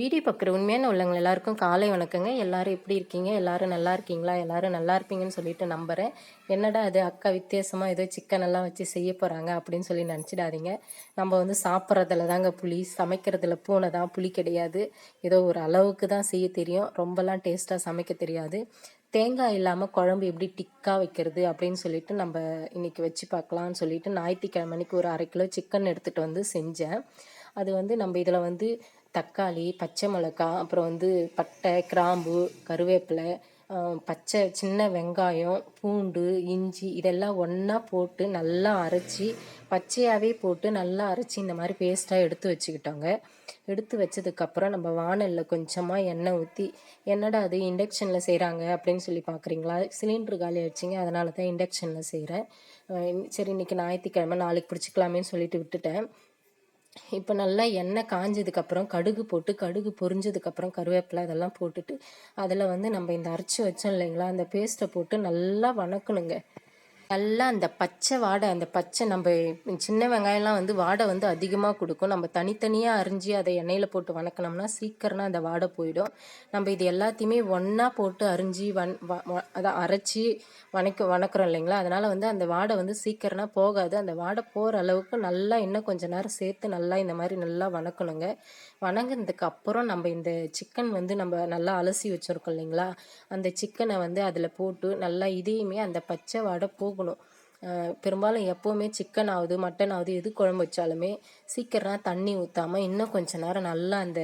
Video பார்க்குற உண்மையான உள்ளவங்க எல்லாருக்கும் காலை வணக்கங்க. எல்லாரும் எப்படி இருக்கீங்க? எல்லாரும் நல்லா இருக்கீங்களா? எல்லாரும் நல்லா இருப்பீங்கன்னு சொல்லிட்டு நம்புகிறேன் என்னடா அது அக்கா வித்தியாசமாக ஏதோ சிக்கன் எல்லாம் வச்சு செய்ய போகிறாங்க அப்படின்னு சொல்லி நினச்சிடாதீங்க. நம்ம வந்து சாப்பிட்றதுல தாங்க புளி சமைக்கிறதுல பூனை தான் புளி கிடையாது. ஏதோ ஒரு அளவுக்கு தான் செய்ய தெரியும். ரொம்பலாம் டேஸ்ட்டாக சமைக்க தெரியாது. தேங்காய் இல்லாமல் குழம்பு எப்படி டிக்காக வைக்கிறது அப்படின்னு சொல்லிட்டு நம்ம இன்றைக்கி வச்சு பார்க்கலான்னு சொல்லிட்டு ஞாயிற்றுக்கிழமைக்கு ஒரு அரை கிலோ சிக்கன் எடுத்துகிட்டு வந்து செஞ்சேன். அது வந்து நம்ம இதில் வந்து தக்காளி பச்சை மிளகா அப்புறம் வந்து பட்டை கிராம்பு கருவேப்பிலை பச்சை சின்ன வெங்காயம் பூண்டு இஞ்சி இதெல்லாம் ஒன்றா போட்டு நல்லா அரைச்சி பச்சையாகவே போட்டு நல்லா அரைச்சி இந்த மாதிரி பேஸ்ட்டாக எடுத்து வச்சுக்கிட்டோங்க. எடுத்து வச்சதுக்கப்புறம் நம்ம வானலில் கொஞ்சமாக எண்ணெய் ஊற்றி என்னடா அது இண்டக்ஷனில் செய்கிறாங்க அப்படின்னு சொல்லி பார்க்குறீங்களா சிலிண்டர் காலி ஆயிடுச்சிங்க அதனால தான் இண்டக்ஷனில் செய்கிறேன் சரி இன்றைக்கி ஞாயிற்றுக்கிழமை நாளைக்கு பிடிச்சிக்கலாமேன்னு சொல்லிட்டு விட்டுட்டேன். இப்போ நல்லா எண்ணெய் காஞ்சதுக்கப்புறம் கடுகு போட்டு கடுகு பொரிஞ்சதுக்கப்புறம் கருவேப்பிலை அதெல்லாம் போட்டுட்டு அதில் வந்து நம்ம இந்த அரைச்சி வச்சோம் இல்லைங்களா அந்த பேஸ்ட்டை போட்டு நல்லா வணக்கணுங்க. நல்லா அந்த பச்சை வாடை அந்த பச்சை நம்ம சின்ன வெங்காயம்லாம் வந்து வாடை வந்து அதிகமாக கொடுக்கும். நம்ம தனித்தனியாக அரிஞ்சு அதை எண்ணெயில் போட்டு வணக்கினோம்னா சீக்கிரம்னா அந்த வாடை போயிடும். நம்ம இது எல்லாத்தையுமே ஒன்றா போட்டு அரிஞ்சு வன் அதை அரைச்சி வணக்க வணக்கிறோம் இல்லைங்களா? அதனால் வந்து அந்த வாடை வந்து சீக்கிரமாக போகாது. அந்த வாடை போகிற அளவுக்கு நல்லா இன்னும் கொஞ்சம் நேரம் சேர்த்து நல்லா இந்த மாதிரி நல்லா வணக்கணுங்க. வணங்கினதுக்கு அப்புறம் நம்ம இந்த சிக்கன் வந்து நம்ம நல்லா அலசி வச்சுருக்கோம் இல்லைங்களா? அந்த சிக்கனை வந்து அதில் போட்டு நல்லா இதையுமே அந்த பச்சை வாடை இருக்கணும். பெரும்பாலும் எப்போவுமே சிக்கன் ஆகுது மட்டன் ஆகுது எது குழம்பு வச்சாலுமே சீக்கிரம் தண்ணி ஊற்றாமல் இன்னும் கொஞ்ச நேரம் நல்லா அந்த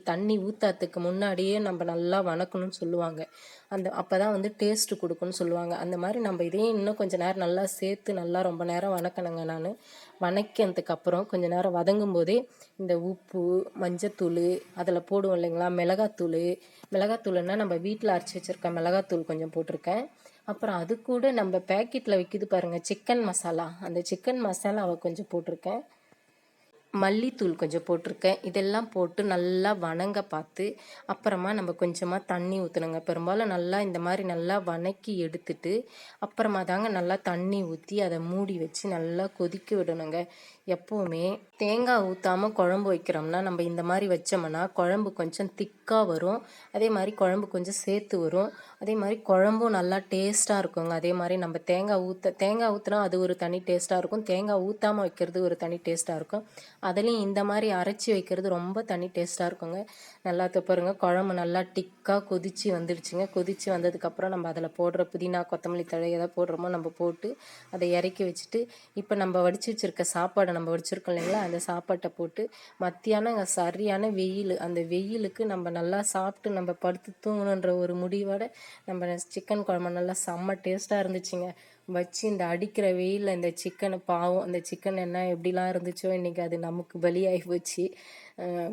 தண்ணி ஊற்றாத்துக்கு முன்னாடியே நம்ம நல்லா வணக்கணும்னு சொல்லுவாங்க. அந்த அப்போ தான் வந்து டேஸ்ட்டு கொடுக்குன்னு சொல்லுவாங்க. அந்த மாதிரி நம்ம இதையும் இன்னும் கொஞ்சம் நேரம் நல்லா சேர்த்து நல்லா ரொம்ப நேரம் வணக்கணுங்க நான். வணக்கினதுக்கு அப்புறம் கொஞ்சம் நேரம் வதங்கும் போதே இந்த உப்பு மஞ்சத்தூள் அதில் போடுவோம் இல்லைங்களா மிளகாத்தூள். மிளகாத்தூள்னா நம்ம வீட்டில் அரைச்சி வச்சுருக்க மிளகாத்தூள் கொஞ்சம் போட்டிருக்கேன். அப்புறம் அது கூட நம்ம பேக்கெட்டில் விற்கிது பாருங்கள் சிக்கன் மசாலா அந்த சிக்கன் மசாலாவை கொஞ்சம் போட்டிருக்கேன். மல்லித்தூள் கொஞ்சம் போட்டிருக்கேன். இதெல்லாம் போட்டு நல்லா வணங்க பார்த்து அப்புறமா நம்ம கொஞ்சமாக தண்ணி ஊற்றணுங்க பெரும்பாலும் நல்லா இந்த மாதிரி நல்லா வணக்கி எடுத்துட்டு அப்புறமா தாங்க நல்லா தண்ணி ஊற்றி அதை மூடி வச்சு நல்லா கொதிக்க விடணுங்க. எப்போவுமே தேங்காய் ஊற்றாமல் குழம்பு வைக்கிறோம்னா நம்ம இந்த மாதிரி வச்சோம்னா குழம்பு கொஞ்சம் திக்காக வரும். அதே மாதிரி குழம்பு கொஞ்சம் சேர்த்து வரும். அதே மாதிரி குழம்பும் நல்லா டேஸ்ட்டாக இருக்குங்க. அதே மாதிரி நம்ம தேங்காய் ஊற்ற தேங்காய் ஊற்றினா அது ஒரு தனி டேஸ்ட்டாக இருக்கும். தேங்காய் ஊற்றாமல் வைக்கிறது ஒரு தனி டேஸ்ட்டாக இருக்கும். அதுலேயும் இந்த மாதிரி அரைச்சி வைக்கிறது ரொம்ப தனி டேஸ்ட்டாக இருக்குங்க. நல்லா பாருங்க குழம்பு நல்லா டிக்காக கொதித்து வந்துடுச்சுங்க. கொதித்து வந்ததுக்கப்புறம் நம்ம அதில் போடுற புதினா கொத்தமல்லி தழை எதாவது போடுறோமோ நம்ம போட்டு அதை இறக்கி வச்சுட்டு இப்போ நம்ம வடித்து வச்சுருக்க சாப்பாடை நம்ம வடிச்சிருக்கோம் இல்லைங்களா? அந்த சாப்பாட்டை போட்டு மத்தியானம் சரியான வெயில் அந்த வெயிலுக்கு நம்ம நல்லா சாப்பிட்டு நம்ம படுத்து தூங்கணுன்ற ஒரு முடிவோட நம்ம சிக்கன் குழம்பு நல்லா செம்ம டேஸ்ட்டாக இருந்துச்சுங்க. வச்சு இந்த அடிக்கிற வெயிலில் இந்த சிக்கனை பாவம் அந்த சிக்கன் என்ன எப்படிலாம் இருந்துச்சோ இன்றைக்கி அது நமக்கு பலியாகி போச்சு.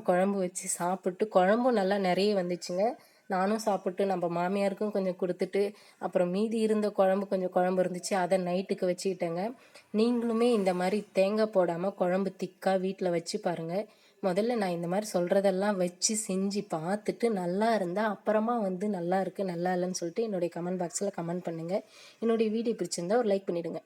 குழம்பு வச்சு சாப்பிட்டு குழம்பும் நல்லா நிறைய வந்துச்சுங்க. நானும் சாப்பிட்டு நம்ம மாமியாருக்கும் கொஞ்சம் கொடுத்துட்டு அப்புறம் மீதி இருந்த குழம்பு கொஞ்சம் குழம்பு இருந்துச்சு அதை நைட்டுக்கு வச்சுக்கிட்டேங்க. நீங்களுமே இந்த மாதிரி தேங்காய் போடாமல் குழம்பு திக்காக வீட்டில் வச்சு பாருங்கள் முதல்ல நான் இந்த மாதிரி சொல்கிறதெல்லாம் வச்சு செஞ்சு பார்த்துட்டு நல்லா இருந்தால் அப்புறமா வந்து நல்லா இருக்குது நல்லா இல்லைன்னு சொல்லிட்டு என்னுடைய கமெண்ட் பாக்ஸில் கமெண்ட் பண்ணுங்கள் என்னுடைய வீடியோ பிடிச்சிருந்தா ஒரு லைக் பண்ணிவிடுங்க